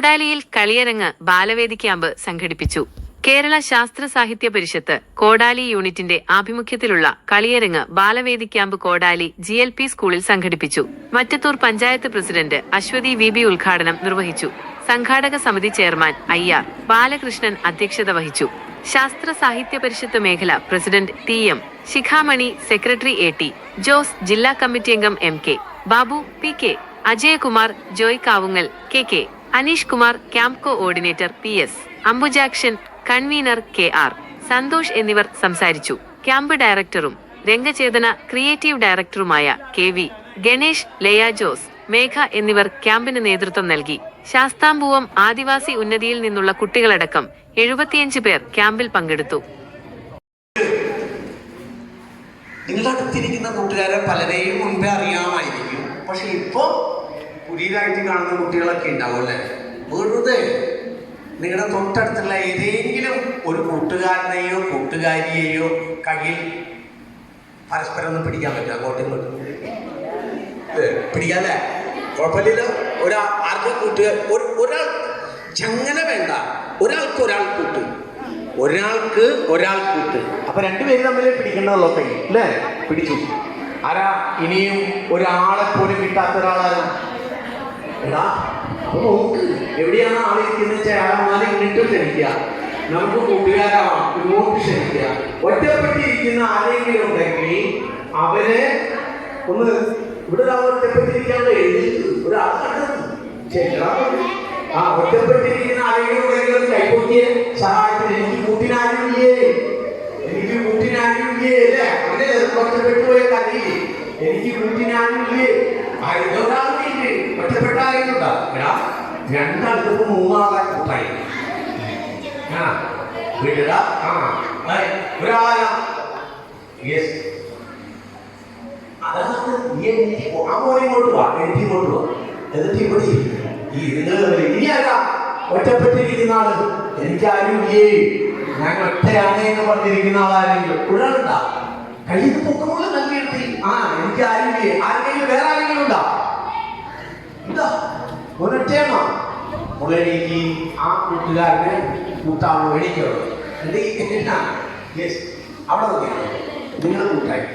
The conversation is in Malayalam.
കോടാലിയിൽ കളിയരങ്ങ് ബാലവേദി ക്യാമ്പ് സംഘടിപ്പിച്ചു. കേരള ശാസ്ത്ര സാഹിത്യ പരിഷത്ത് കോടാലി യൂണിറ്റിന്റെ ആഭിമുഖ്യത്തിലുള്ള കളിയരങ്ങ് Balavedi camp Kodali G L P സ്കൂളിൽ സംഘടിപ്പിച്ചു. Mattathur panchayat president Aswathy V B ഉദ്ഘാടനം നിർവഹിച്ചു. സംഘാടക സമിതി ചെയർമാൻ അയ്യാർ ബാലകൃഷ്ണൻ അധ്യക്ഷത വഹിച്ചു. ശാസ്ത്ര സാഹിത്യ പരിഷത്ത് മേഖല president T M Sikhamani secretary A T Jose ജില്ലാ കമ്മിറ്റി അംഗം M K Babu P K Ajayakumar Joy Kavungal K K Aneesh Kumar camp coordinator P S Ambujakshan convener K R Santhosh എന്നിവർ സംസാരിച്ചു. ക്യാമ്പ് ഡയറക്ടറും രംഗചേതന ക്രിയേറ്റീവ് ഡയറക്ടറുമായ കെ വി ഗണേഷ് ലയ ജോസ് മേഘ എന്നിവർ ക്യാമ്പിന് നേതൃത്വം നൽകി. ശാസ്താംബുവം ആദിവാസി ഉന്നതിയിൽ നിന്നുള്ള കുട്ടികളടക്കം എഴുപത്തിയഞ്ച് പേർ ക്യാമ്പിൽ പങ്കെടുത്തു. നിങ്ങളുടെ അടുത്തിരിക്കുന്ന കൂട്ടുകാരെ പലരെയും മുൻപേ അറിയാമായിരിക്കും. പക്ഷെ ഇപ്പോൾ പുതിയതായിട്ട് കാണുന്ന കുട്ടികളൊക്കെ ഉണ്ടാവും അല്ലേ? വെറുതെ നിങ്ങളുടെ തൊട്ടടുത്തുള്ള ഏതെങ്കിലും ഒരു കൂട്ടുകാരനെയോ കൂട്ടുകാരിയെയോ കയ്യിൽ പരസ്പരം ഒന്നും പിടിക്കാൻ പറ്റില്ല അങ്ങോട്ടും ഇങ്ങോട്ടും? പിടിക്കാല്ലേ കുഴപ്പമില്ലല്ലോ. ഒരാൾ ആർക്കും കൂട്ടുകാർ ഒരു ഒരാൾ ചങ്ങന വേണ്ട. ഒരാൾക്ക് ഒരാൾ കൂട്ട്. ഒരാൾക്ക് ഒരാൾ കൂട്ട്. അപ്പൊ രണ്ടുപേരും തമ്മിൽ പിടിക്കേണ്ടതല്ലോ കൈ അല്ലേ? പിടിച്ചു. ആരാ? ഇനിയും ഒരാളെ പോലും കിട്ടാത്ത ഒരാളാരാ? എടാ അപ്പൊ നോക്ക്. എവിടെയാണ് ആളിരിക്കുന്നത് അയാളെ ഇങ്ങോട്ട് ക്ഷണിക്കുക. നമുക്ക് കൂട്ടുകാരാവാം. ഇങ്ങോട്ട് ക്ഷണിക്കുക. ഒറ്റപ്പെട്ടിരിക്കുന്ന ആരെങ്കിലും ഉണ്ടെങ്കിൽ അവരെ ഒന്ന് ഇവിടെ ഒരാൾ ഒറ്റപ്പെട്ടിരിക്കാണ്ട് എഴുതി ഒരാൾ കണ്ടത്. ചെല്ലടാ ആ ഒറ്റപ്പെട്ടിരിക്കുന്ന ആരെങ്കിലും ഉണ്ടെങ്കിൽ കൈപ്പൊക്കിയ. സഹായത്തിന് എനിക്ക് കൂട്ടിനാരുമില്ലേ എനിക്ക് കൂട്ടിനാരുമില്ലേ അല്ലേ? അങ്ങനെ ഒറ്റപ്പെട്ടു പോയ കഥയില്ലേ? എനിക്ക് കൂട്ടിനാരുമില്ലേ ആയിരുന്നു ഇതൊരാളില്ലേ ഒറ്റപ്പെട്ട ആരെങ്കിലും ഉണ്ടോ എടാ രണ്ടാൾക്ക് മൂന്നാളെ കൂട്ടായി. ആ വീട്ടില ആ. ഒരാളാ. യെസ് അതാണ് നീ എനിക്ക് ആ മോനെ ഇങ്ങോട്ട് വാ എനിക്ക് ഇങ്ങോട്ട് വാ. എന്നിട്ട് ഇവിടെ. ഈ നിങ്ങൾ ഇനി ആരാ ഒറ്റപ്പെട്ടിരിക്കുന്ന ആൾ. എനിക്കാരും ഇല്ലേ ഞാൻ ഒറ്റയാണ് എന്ന് പറഞ്ഞിരിക്കുന്ന ആളാരെങ്കിലും. ഒരാളുണ്ടാ. കയ്യിൽ പൊക്കമോൾ നൽകിയിട്ട് ആ എനിക്ക് ആരും ഇല്ലേ ആരെങ്കിലും വേറെ ആരെങ്കിലും ഉണ്ടാ എന്താ ഒരൊറ്റയാണോ മുളെനിക്ക് ആ കൂട്ടുകാരനെ കൂട്ടാണോ എണീക്കോ യെസ് അവിടെ നോക്കിയോ നിങ്ങൾ കൂട്ടായി.